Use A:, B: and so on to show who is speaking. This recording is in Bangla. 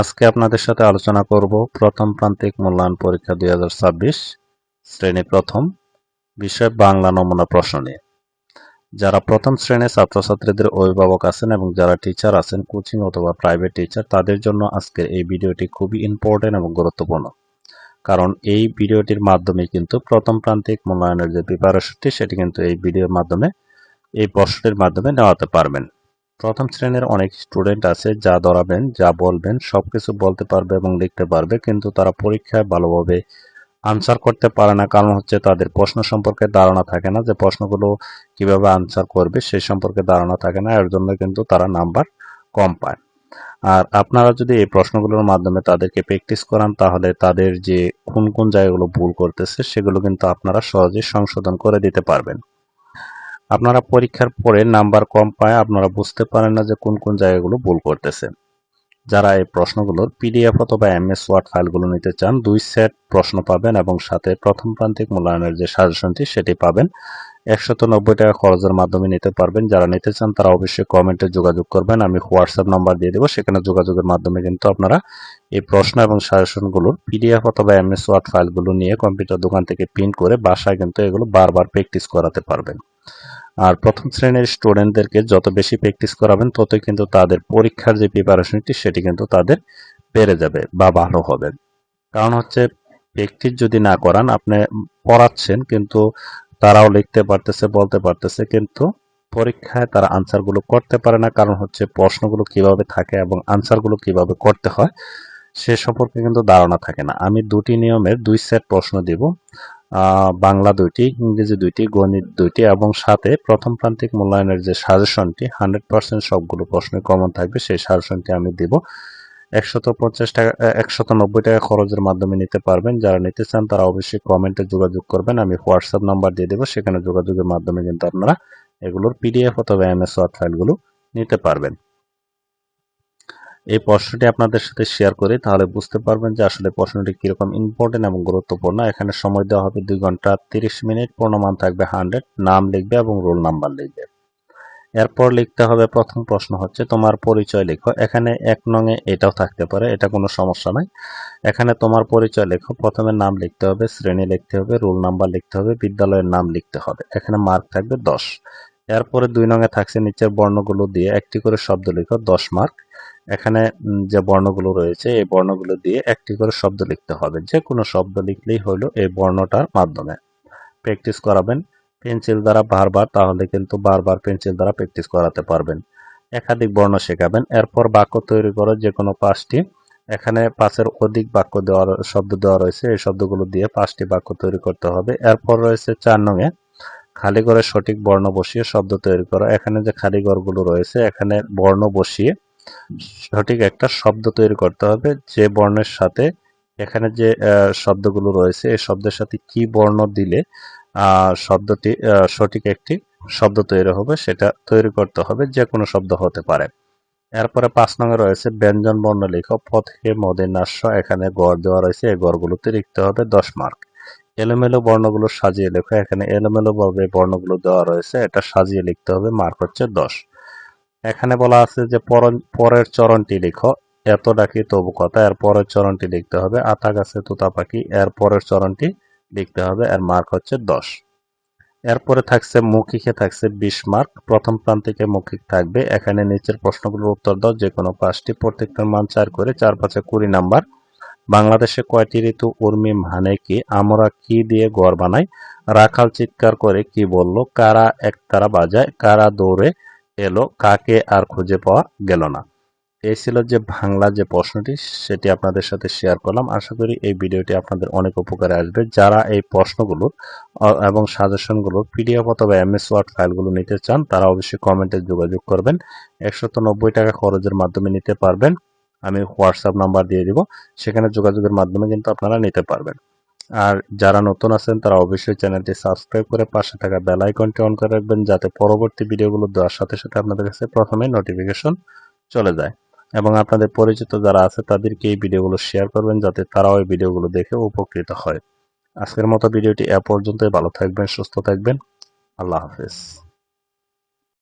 A: আজকে আপনাদের সাথে আলোচনা করব প্রথম প্রান্তিক মূল্যায়ন পরীক্ষা দু হাজার ছাব্বিশ, শ্রেণি প্রথম, বিষয় বাংলা নমুনা প্রশ্ন নিয়ে। যারা প্রথম শ্রেণির ছাত্রছাত্রীদের অভিভাবক আছেন এবং যারা টিচার আছেন কোচিং অথবা প্রাইভেট টিচার তাদের জন্য আজকের এই ভিডিওটি খুবই ইম্পর্টেন্ট এবং গুরুত্বপূর্ণ। কারণ এই ভিডিওটির মাধ্যমে কিন্তু প্রথম প্রান্তিক মূল্যায়নের যে প্রিপারেশনটি সেটি কিন্তু এই ভিডিওর মাধ্যমে, এই প্রশ্নটির মাধ্যমে নেওয়াতে পারবেন। প্রথম শ্রেণির অনেক স্টুডেন্ট আছে, যা ধরাবেন, যা বলবেন, সবকিছু বলতে পারবে এবং লিখতে পারবে, কিন্তু তারা পরীক্ষায় ভালোভাবে আনসার করতে পারে না। কারণ হচ্ছে তাদের প্রশ্ন সম্পর্কে ধারণা থাকে না যে প্রশ্নগুলো কীভাবে আনসার করবে, সেই সম্পর্কে ধারণা থাকে না, এর জন্য কিন্তু তারা নাম্বার কম পায়। আর আপনারা যদি এই প্রশ্নগুলোর মাধ্যমে তাদেরকে প্র্যাকটিস করান, তাহলে তাদের যে কোন কোন জায়গাগুলো ভুল করতেছে, সেগুলো কিন্তু আপনারা সহজেই সংশোধন করে দিতে পারবেন। আপনারা পরীক্ষার পরে নাম্বার কম পায়, আপনারা বুঝতে পারেন না যে কোন কোন জায়গাগুলো ভুল করতেছে। যারা এই প্রশ্নগুলোর পিডিএফ অথবা এম এস ওয়ার্ড ফাইলগুলো নিতে চান, দুই সেট প্রশ্ন পাবেন এবং সাথে প্রথম প্রান্তিক মূল্যায়নের যে সাজেশনটি, সেটি পাবেন। একশত নব্বই টাকা খরচের মাধ্যমে নিতে পারবেন। যারা নিতে চান, তারা অবশ্যই কমেন্টে যোগাযোগ করবেন। আমি হোয়াটসঅ্যাপ নাম্বার দিয়ে দেবো। সেখানে যোগাযোগের মাধ্যমে কিন্তু আপনারা এই প্রশ্ন এবং সাজেশনগুলোর পিডিএফ অথবা এম এস ওয়ার্ড ফাইলগুলো নিয়ে কম্পিউটার দোকান থেকে প্রিন্ট করে বাসায় কিন্তু এগুলো বারবার প্র্যাকটিস করাতে পারবেন। আর প্রথম শ্রেণির স্টুডেন্টদেরকে যত বেশি প্র্যাকটিস করাবেন, ততই কিন্তু তাদের পরীক্ষার যে প্রিপারেশনটি সেটি কিন্তু তাদের বেড়ে যাবে বা ভালো হবে। কারণ হচ্ছে প্র্যাকটিস যদি না করান, আপনি পড়াচ্ছেন, কিন্তু তারাও লিখতে পারতেছে, বলতে পারতেছে, কিন্তু পরীক্ষায় তারা আনসারগুলো করতে পারে না। কারণ হচ্ছে, প্রশ্নগুলো কীভাবে থাকে এবং আনসারগুলো কীভাবে করতে হয়, সে সম্পর্কে কিন্তু ধারণা থাকে না। আমি দুটি নিয়মের দুই সেট প্রশ্ন দিব। বাংলা দুইটি, ইংরেজি দুইটি, গণিত দুইটি এবং সাথে প্রথম প্রান্তিক মূল্যায়নের যে সাজেশনটি হান্ড্রেড পার্সেন্ট সবগুলো প্রশ্নে কমন থাকবে, সেই সাজেশনটি আমি দিব। একশত পঞ্চাশ টাকা একশত নব্বই টাকা খরচের মাধ্যমে নিতে পারবেন। যারা নিতে চান তারা অবশ্যই কমেন্টে যোগাযোগ করবেন। আমি হোয়াটসঅ্যাপ নাম্বার দিয়ে দেবো, সেখানে যোগাযোগের মাধ্যমে কিন্তু আপনারা এগুলোর পিডিএফ অথবা এমএস ওয়ার্ড ফাইলগুলো নিতে পারবেন। এই প্রশ্নটি আপনাদের সাথে শেয়ার করি, তাহলে বুঝতে পারবেন যে আসলে প্রশ্নটি কীরকম ইম্পর্টেন্ট এবং গুরুত্বপূর্ণ। এখানে সময় দেওয়া হবে দুই ঘণ্টা তিরিশ মিনিট, পূর্ণমান থাকবে হান্ড্রেড নাম লিখবে এবং রোল নাম্বার লিখবে। এরপর লিখতে হবে, প্রথম প্রশ্ন হচ্ছে, তোমার পরিচয় লেখো। এখানে এক নঙে এটাও থাকতে পারে, এটা কোনো সমস্যা নাই। এখানে তোমার পরিচয় লেখো, প্রথমে নাম লিখতে হবে, শ্রেণি লিখতে হবে রোল নাম্বার লিখতে হবে, বিদ্যালয়ের নাম লিখতে হবে। এখানে মার্ক থাকবে দশ। এরপরে দুই নঙে থাকছে, নিচের বর্ণগুলো দিয়ে একটি করে শব্দ লিখো, দশ মার্ক এখানে যে বর্ণগুলো রয়েছে, এই বর্ণগুলো দিয়ে একটি করে শব্দ লিখতে হবে। যে কোনো শব্দ লিখলেই হলো এই বর্ণটার মাধ্যমে। প্র্যাকটিস করাবেন। পেন্সিল দ্বারা বারবার, তাহলে কিন্তু বারবার পেন্সিল দ্বারা প্র্যাকটিস করাতে পারবেন। একাধিক বর্ণ শেখাবেন। এরপর বাক্য তৈরি করো যে কোনো পাঁচটি, এখানে পাঁচের অধিক বাক্য দেওয়ার, শব্দ দেওয়া রয়েছে। এই শব্দগুলো দিয়ে পাঁচটি বাক্য তৈরি করতে হবে। এরপর রয়েছে চার নঙে খালি করে সঠিক বর্ণ বসিয়ে শব্দ তৈরি করা। এখানে যে খালি ঘরগুলো রয়েছে, এখানে বর্ণ বসিয়ে সঠিক একটা শব্দ তৈরি করতে হবে যে বর্ণের সাথে এখানে যে শব্দগুলো রয়েছে, এই শব্দের সাথে কি বর্ণ দিলে শব্দটি সঠিক একটি শব্দ তৈরি হবে সেটা তৈরি করতে হবে, যে কোনো শব্দ হতে পারে। এরপরে পাঁচ নম্বরে রয়েছে ব্যঞ্জন বর্ণ লেখ পথে মদের নাস্য, এখানে গড় দেওয়া রয়েছে, এই গড়গুলোতে লিখতে হবে দশ মার্ক। এলোমেলো বর্ণগুলো সাজিয়ে লেখো, এখানে এলোমেলো ভাবে বর্ণগুলো দেওয়া রয়েছে, এটা সাজিয়ে লিখতে হবে, মার্ক হচ্ছে দশ। এখানে বলা আছে যে পরের চরণটি লিখো। এত ডাকি তবু কথা, এর পরের চরণটি লিখতে হবে। আতা গাছে তোতা পাখি, এর পরের চরণটি লিখতে হবে। এর মার্ক হচ্ছে দশ। এরপরে থাকছে মৌখিকে থাকছে বিশ মার্ক। প্রথম প্রান্তিকে মৌখিক থাকবে। এখানে নিচের প্রশ্নগুলোর উত্তর দাও। যে কোনো পাঁচটি প্রত্যেকটার মান চার করে চার পাঁচে কুড়ি নাম্বার। বাংলাদেশে কয়টি ঋতু উর্মি মানে কি? আমরা কি দিয়ে গড় বানাই? রাখাল চিৎকার করে কি বলল? কারা এক একতারা বাজায়? কারা দৌড়ে? এলো, কাকে আর খুঁজে পাওয়া গেল না। এই ছিল যে বাংলা যে প্রশ্নটি, সেটি আপনাদের সাথে শেয়ার করলাম। আশা করি এই ভিডিওটি আপনাদের অনেক উপকারে আসবে। যারা এই প্রশ্নগুলো এবং সাজেশনগুলো পিডিএফ অথবা এমএস ওয়ার্ড ফাইলগুলো নিতে চান, তারা অবশ্যই কমেন্টে যোগাযোগ করবেন। একশত টাকা খরচের মাধ্যমে নিতে পারবেন। আমি হোয়াটসঅ্যাপ নাম্বার দিয়ে দিব। সেখানে যোগাযোগের মাধ্যমে কিন্তু আপনারা নিতে পারবেন। আর যারা নতুন আছেন, তারা অবশ্যই চ্যানেলটি সাবস্ক্রাইব করে পাশে থাকা বেল আইকনটি অন করে রাখবেন, যাতে পরবর্তী ভিডিওগুলো দেওয়ার সাথে সাথে আপনাদের কাছে প্রথমে নোটিফিকেশন চলে যায়। এবং আপনাদের পরিচিত যারা আছে, তাদেরকে এই ভিডিওগুলো শেয়ার করবেন, যাতে তারাও এই ভিডিওগুলো দেখে উপকৃত হয়। আজকের মতো ভিডিওটি এ পর্যন্তই। ভালো থাকবেন, সুস্থ থাকবেন। আল্লাহ হাফেজ।